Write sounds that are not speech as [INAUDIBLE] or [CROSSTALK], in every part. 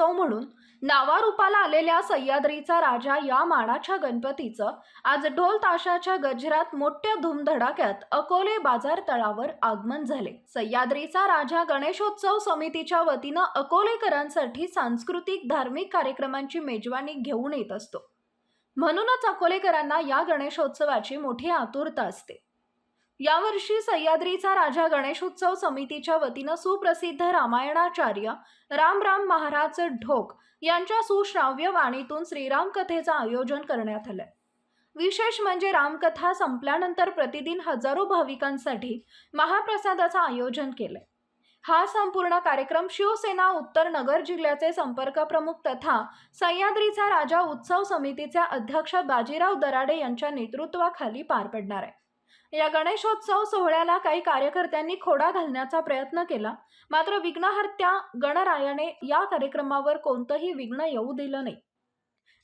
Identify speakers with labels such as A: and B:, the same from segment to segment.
A: उत्सव म्हणून नावारूपाला आलेल्या सह्याद्रीचा राजा या मानाच्या गणपतीचं आज ढोल ताशाच्या गजरात मोठ्या धूमधडाक्यात अकोले बाजार तळावर आगमन झाले. सह्याद्रीचा राजा गणेशोत्सव समितीच्या वतीनं अकोलेकरांसाठी सांस्कृतिक धार्मिक कार्यक्रमांची मेजवानी घेऊन येत असतो. म्हणूनच अकोलेकरांना या गणेशोत्सवाची मोठी आतुरता असते. यावर्षी सह्याद्रीचा राजा गणेशोत्सव समितीच्या वतीनं सुप्रसिद्ध रामायणाचार्य राम राम महाराज ढोक यांच्या सुश्राव्य वाणीतून श्रीराम कथेचं आयोजन करण्यात आलंय. विशेष म्हणजे रामकथा संपल्यानंतर प्रतिदिन हजारो भाविकांसाठी महाप्रसादाचं आयोजन केलंय. हा संपूर्ण कार्यक्रम शिवसेना उत्तर नगर जिल्ह्याचे संपर्क प्रमुख तथा सह्याद्रीचा राजा उत्सव समितीचे अध्यक्ष बाजीराव दराडे यांच्या नेतृत्वाखाली पार पडणार आहे. या गणेशोत्सव सोहळ्याला काही कार्यकर्त्यांनी खोडा घालण्याचा प्रयत्न केला. मात्र विघ्नहर्त्या गणरायाने या कार्यक्रमावर कोणतंही विघ्न येऊ दिलं नाही.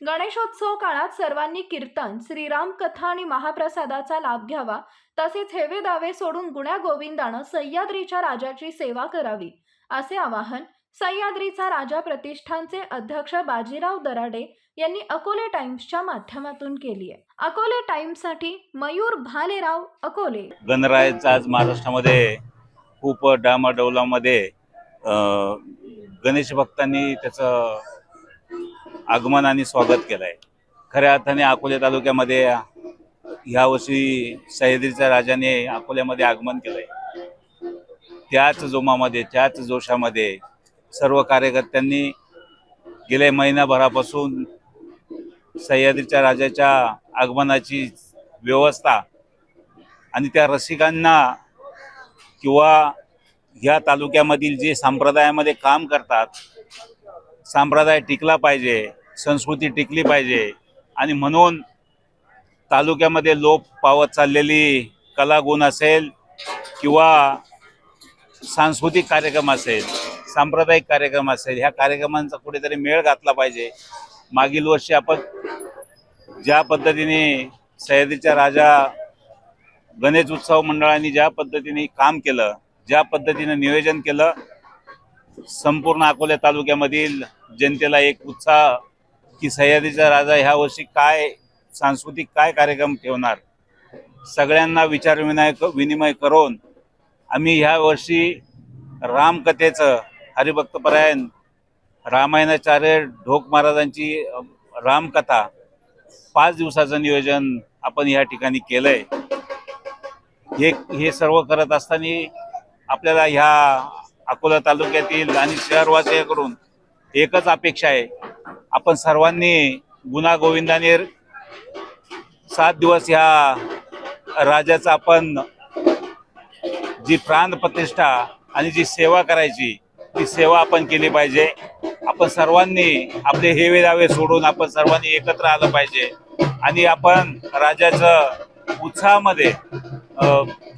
A: गणेशोत्सव काळात सर्वांनी कीर्तन श्रीराम कथा आणि महाप्रसादाचा लाभ घ्यावा तसेच हेवे दावे सोडून गुण्या गोविंदानं सह्याद्रीच्या राजाची सेवा करावी असे आवाहन सह्याद्रीचा राजा प्रतिष्ठानचे अध्यक्ष बाजीराव दराडे यांनी अकोले टाइम्सच्या माध्यमातून केली आहे. अकोले टाइम्ससाठी मयूर भालेराव अकोले.
B: गणरायाचा आज महाराष्ट्रामध्ये खूप डामाडौलामध्ये गणेश भक्तांनी त्याचं आगमन आणि स्वागत केलं आहे खऱ्या अर्थाने अकोले तालुक्यामध्ये ह्यावर्षी सह्याद्रीच्या राजाने अकोल्यामध्ये आगमन केलं आहे त्याच जोमामध्ये त्याच जोशामध्ये सर्व कार्यकर्त्यांनी गेल्या महिनाभरापासून सह्याद्रीच्या राजाच्या आगमनाची व्यवस्था आणि त्या रसिकांना किंवा ह्या तालुक्यामधील जे संप्रदायामध्ये काम करतात संप्रदाय टिकला पाहिजे संस्कृती टिकली पाहिजे आणि म्हणून तालुक्यामध्ये लोप पावत चाललेली कलागुण असेल किंवा सांस्कृतिक कार्यक्रम असेल सांप्रदायिक कार्यक्रम असेल ह्या कार्यक्रमांचा कुठेतरी मेळ घातला पाहिजे. मागील वर्षी आपण ज्या पद्धतीने सह्याद्रीच्या राजा गणेश उत्सव मंडळाने ज्या पद्धतीने काम केलं ज्या पद्धतीने नियोजन केलं संपूर्ण अकोला तालुक्यामधील जनतेला एक उत्साह की सह्याद्रीचा राजा ह्या वर्षी काय सांस्कृतिक काय कार्यक्रम ठेवणार? सगळ्यांना विचार विनिमय करून आम्ही ह्या वर्षी रामकथेचं हरिभक्तपरायण रामायणाचार्य ढोक महाराजांची रामकथा पाच दिवसाचं नियोजन आपण या ठिकाणी केलंय. हे हे सर्व करत असताना आपल्याला ह्या अकोला तालुक्यातील आणि शहरवासियाकडून एकच अपेक्षा आहे. आपण सर्वांनी गुन्हा गोविंदाने सात दिवस ह्या राजाचा आपण जी प्राण प्रतिष्ठा आणि जी सेवा करायची ती सेवा आपण केली पाहिजे. आपण सर्वांनी आपले हेवे दावे सोडून आपण सर्वांनी एकत्र आलं पाहिजे. आणि आपण राजाचं उत्साहामध्ये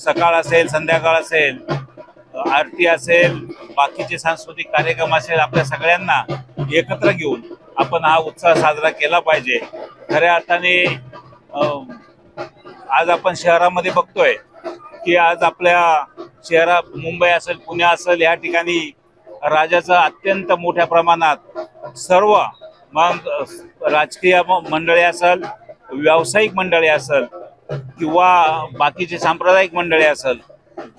B: सकाळ असेल संध्याकाळ असेल आरती असेल बाकीचे सांस्कृतिक कार्यक्रम असेल आपल्या सगळ्यांना एकत्र घेऊन आपण हा उत्साह साजरा केला पाहिजे. खऱ्या अर्थाने आज आपण शहरामध्ये बघतोय की आज आपल्या शहरात मुंबई असेल पुणे असेल या ठिकाणी राजाचं अत्यंत मोठ्या प्रमाणात सर्व मग राजकीय म- मंडळी असेल व्यावसायिक मंडळी असेल किंवा बाकीचे सांप्रदायिक मंडळी असेल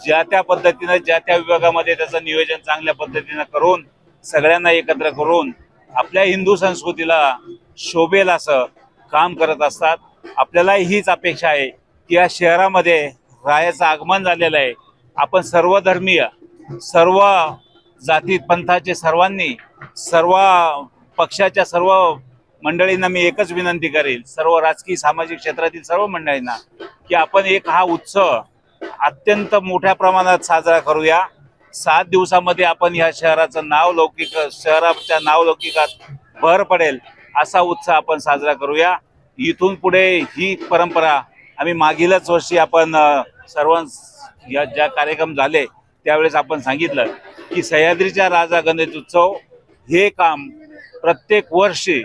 B: ज्या त्या पद्धतीनं ज्या त्या विभागामध्ये त्याचं नियोजन चांगल्या पद्धतीनं करून सगळ्यांना एकत्र करून आपल्या हिंदू संस्कृतीला शोभेल असं काम करत असतात. आपल्यालाही हीच अपेक्षा आहे की या शहरामध्ये रायाचं आगमन झालेलं आहे. आपण सर्व धर्मीय सर्व जाती पंथाचे सर्वांनी सर्व पक्षाच्या सर्व मंडळींना मी एकच विनंती करेल सर्व राजकीय सामाजिक क्षेत्रातील सर्व मंडळींना की आपण एक हा उत्सव अत्यंत मोठ्या प्रमाणात साजरा करूया. सात दिवसामध्ये आपण ह्या शहराचं नाव लौकिक शहराच्या नावलौकिकात भर पडेल असा उत्सव आपण साजरा करूया. इथून पुढे ही परंपरा आम्ही मागीलच वर्षी आपण सर्व या ज्या कार्यक्रम झाले त्यावेळेस आपण सांगितलं. की सह्याद्रीचा राजा गणेश उत्सव हे काम प्रत्येक वर्षी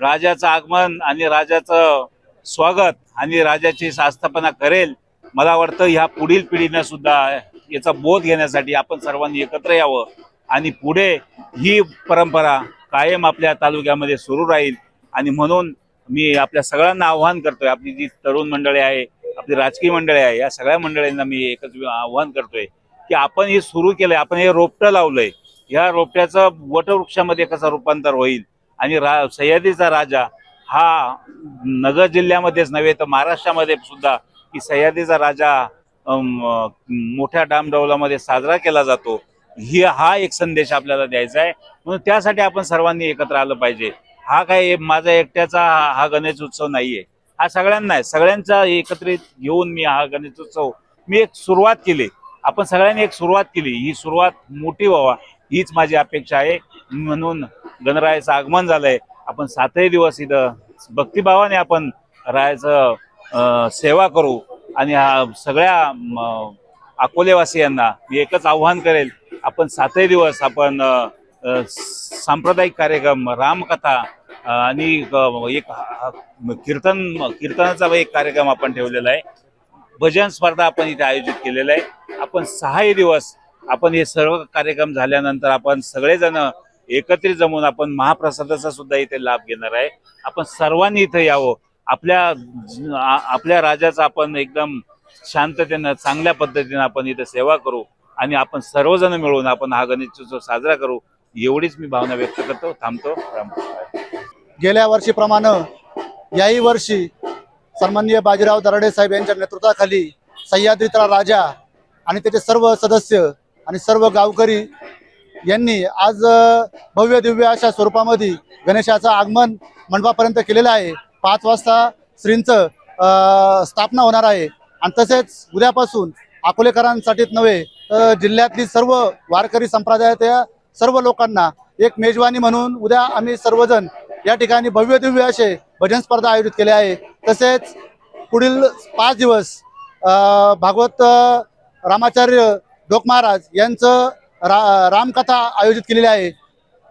B: राजाचं आगमन आणि राजाचं स्वागत आणि राजाची आस्थापना करेल. मला वाटतं ह्या पुढील पिढीनं सुद्धा याचा बोध घेण्यासाठी आपण सर्वांनी एकत्र यावं आणि पुढे ही परंपरा कायम आपल्या तालुक्यामध्ये सुरू राहील. आणि म्हणून मी आपल्या सगळ्यांना आव्हान करतोय. आपली जी तरुण मंडळी आहे आपली राजकीय मंडळी आहे या सगळ्या मंडळींना मी एकच आव्हान करतोय की आपण हे सुरू केलंय आपण हे रोपटं लावलंय या रोपट्याचं वटवृक्षामध्ये कसं रूपांतर होईल? आणि रा सह्याद्रीचा राजा हा नगर जिल्ह्यामध्येच नव्हे तर महाराष्ट्रामध्ये सुद्धा की सह्याद्रीचा राजा मोठ्या डामडौलामध्ये साजरा केला जातो ही हा एक संदेश आपल्याला द्यायचा आहे. म्हणून त्यासाठी आपण सर्वांनी एकत्र आलं पाहिजे. हा काय माझा एकट्याचा हा हा गणेश उत्सव नाहीये. हा सगळ्यांना आहे. सगळ्यांचा एकत्रित घेऊन मी हा गणेश उत्सव मी एक सुरुवात केली. आपण सगळ्यांनी एक सुरुवात केली. ही सुरुवात मोठी व्हावा हीच माझी अपेक्षा आहे. म्हणून गणरायाचं आगमन झालंय. आपण सातही दिवस इथं भक्तिभावाने आपण रायाचं सेवा करू आणि हा सगळ्या अकोलेवासियांना मी एकच आव्हान करेल. आपण सातही दिवस आपण सांप्रदायिक कार्यक्रम रामकथा आणि एक कीर्तन कीर्तनाचा एक कार्यक्रम आपण ठेवलेला आहे. भजन स्पर्धा आपण इथे आयोजित केलेलं आहे. आपण सहाही दिवस आपण हे सर्व कार्यक्रम झाल्यानंतर आपण सगळेजण एकत्रित जमून आपण महाप्रसादाचा सुद्धा इथे लाभ घेणार आहे. आपण सर्वांनी इथे यावं. आपल्या आपल्या राजाचा आपण एकदम शांततेनं चांगल्या पद्धतीने आपण इथे सेवा करू आणि आपण सर्वजण मिळून आपण हा गणेशोत्सव साजरा करू एवढीच मी भावना व्यक्त करतो. थांबतो.
C: गेल्या वर्षीप्रमाणे याही वर्षी सन्माननीय बाजीराव दराडे साहेब यांच्या नेतृत्वाखाली सह्याद्रीतला राजा आणि त्याचे सर्व सदस्य आणि सर्व गावकरी यांनी आज भव्य दिव्य अशा स्वरूपामध्ये गणेशाचं आगमन मंडपापर्यंत केलेलं आहे. पाच वाजता श्रींचं स्थापना होणार आहे. आणि तसेच उद्यापासून अकोलेकरांसाठीच नव्हे तर जिल्ह्यातली सर्व वारकरी संप्रदायातल्या सर्व लोकांना एक मेजवानी म्हणून उद्या आम्ही सर्वजण या ठिकाणी भव्य दिव्य असे भजन स्पर्धा आयोजित केले आहे. तसेच पुढील पाच दिवस भागवत रामाचार्य डोक महाराज यांचं रा रामकथा आयोजित केलेली आहे.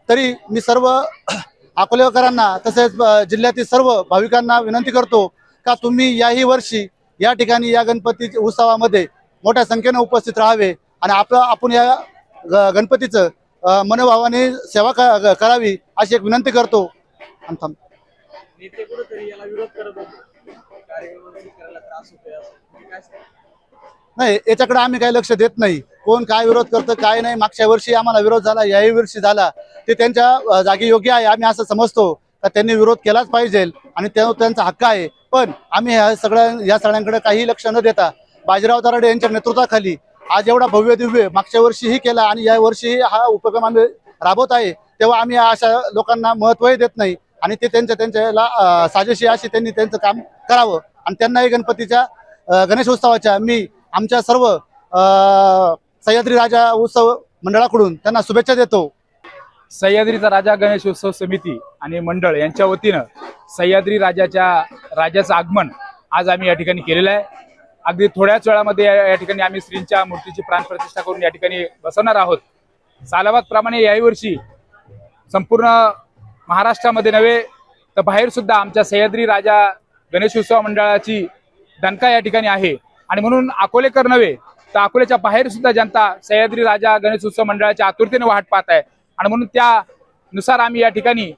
C: तरी मी सर्व [CLEARS THROAT] अकोलेकरांना तसेच जिल्ह्यातील सर्व भाविकांना विनंती करतो का तुम्ही याही वर्षी या ठिकाणी या गणपती उत्सवामध्ये मोठ्या संख्येनं उपस्थित राहावे आणि आपलं आपण या ग- गणपतीचं मनोभावाने सेवा क- करावी अशी एक विनंती करतो. आणि थांब.
D: नेते कुठेतरी याला विरोध करत होते. करायला त्रास होतोय असं. काय
C: नाही याच्याकडे आम्ही काही लक्ष देत नाही. कोण काय विरोध करतं काय नाही मागच्या वर्षी आम्हाला विरोध झाला याही वर्षी झाला. ते त्यांच्या अ, जागी योग्य आहे आम्ही असं समजतो. का त्यांनी विरोध केलाच पाहिजे आणि त्या त्यांचा हक्क आहे. पण आम्ही ह्या सगळ्या या सगळ्यांकडे काही लक्ष न देता बाजीराव दराडे यांच्या नेतृत्वाखाली आज एवढा भव्य दिव्य मागच्या वर्षीही केला आणि या वर्षीही हा उपक्रम आम्ही राबवत आहे. तेव्हा आम्ही अशा लोकांना महत्त्वही देत नाही. आणि ते त्यांच्या त्यांच्याला साजेशी अशी त्यांनी त्यांचं काम करावं. आणि त्यांनाही गणपतीच्या गणेशोत्सवाच्या मी आमच्या सर्व सह्याद्री राजा उत्सव मंडळाकडून त्यांना शुभेच्छा देतो.
E: सह्याद्रीचा राजा गणेश उत्सव समिती आणि मंडळ यांच्या वतीनं सह्याद्री राजाच्या राजाचं आगमन आज आम्ही या ठिकाणी केलेलं आहे. अगदी थोड्याच वेळामध्ये या या ठिकाणी आम्ही श्रींच्या मूर्तीची प्राणप्रतिष्ठा करून या ठिकाणी बसवणार आहोत. सालाबाद प्रमाणे याही वर्षी संपूर्ण महाराष्ट्रामध्ये नव्हे तर बाहेर सुद्धा आमच्या सह्याद्री राजा गणेश उत्सव मंडळाची दणका या ठिकाणी आहे. आणि म्हणून अकोलेकर नव्हे तर अकोल्याच्या बाहेर सुद्धा जनता सह्याद्री राजा गणेश उत्सव मंडळाच्या आतुरतेने वाट पाहत आहे. आणि म्हणून त्यानुसार आम्ही या ठिकाणी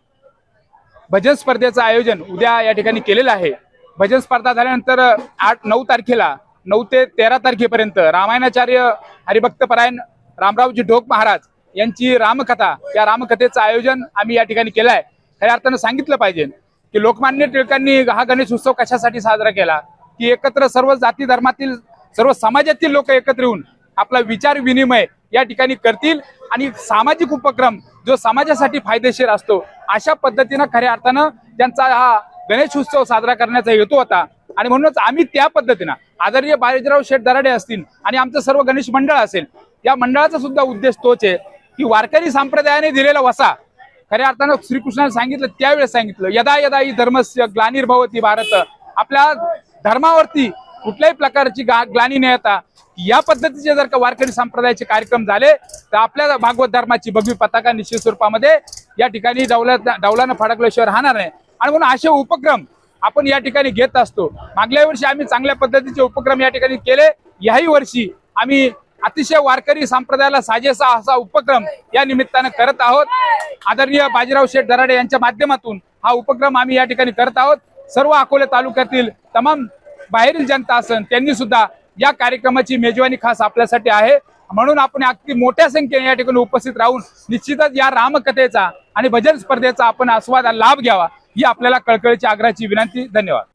E: भजन स्पर्धेचं आयोजन उद्या या ठिकाणी केलेलं आहे. भजन स्पर्धा झाल्यानंतर आठ नऊ तारखेला नऊ ते तेरा तारखेपर्यंत रामायणाचार्य हरिभक्तपरायण रामरावजी ढोक महाराज यांची रामकथा या रामकथेचं आयोजन आम्ही या ठिकाणी केलं आहे. खऱ्या अर्थानं सांगितलं पाहिजे की लोकमान्य टिळकांनी हा गणेश उत्सव कशासाठी साजरा केला? की एकत्र सर्व जाती धर्मातील सर्व समाजातील लोक एकत्र येऊन आपला विचार विनिमय या ठिकाणी करतील आणि सामाजिक उपक्रम जो समाजासाठी फायदेशीर असतो अशा पद्धतीनं खऱ्या अर्थानं त्यांचा हा गणेश उत्सव साजरा करण्याचा हेतू होता. आणि म्हणूनच आम्ही त्या पद्धतीनं आदरणीय बाजीराव शेठ दराडे असतील आणि आमचं सर्व गणेश मंडळ असेल या मंडळाचा सुद्धा उद्देश तोच आहे की वारकरी संप्रदायाने दिलेला वसा खऱ्या अर्थानं श्रीकृष्णाने सांगितलं त्यावेळेस सांगितलं यदा यदा ही धर्मस्य ग्लानिर्भवती भारत आपल्या धर्मावरती कुठल्याही प्रकारची गा- ग्लानी न येता या पद्धतीचे जर का वारकरी संप्रदायाचे कार्यक्रम झाले तर आपल्या भागवत धर्माची भगवी पताका निश्चित स्वरूपामध्ये या ठिकाणी डौला डौलानं फडकल्याशिवाय राहणार नाही. आणि म्हणून असे उपक्रम आपण या ठिकाणी घेत असतो. मागल्या वर्षी आम्ही चांगल्या पद्धतीचे उपक्रम या ठिकाणी केले. याही वर्षी आम्ही अतिशय वारकरी संप्रदायाला साजेसा असा उपक्रम या निमित्तानं करत आहोत. आदरणीय बाजीराव शेठ दराडे यांच्या माध्यमातून हा उपक्रम आम्ही या ठिकाणी करत आहोत. सर्व अकोले तालुक्यातील तमाम बाहेरील जनता असन त्यांनी सुद्धा या कार्यक्रमाची मेजवानी खास आपल्यासाठी आहे. म्हणून आपण अगदी मोठ्या संख्येने या ठिकाणी उपस्थित राहून निश्चितच या रामकथेचा आणि भजन स्पर्धेचा आपण आस्वाद लाभ घ्यावा ही आपल्याला कळकळीच्या आग्रहाची विनंती. धन्यवाद.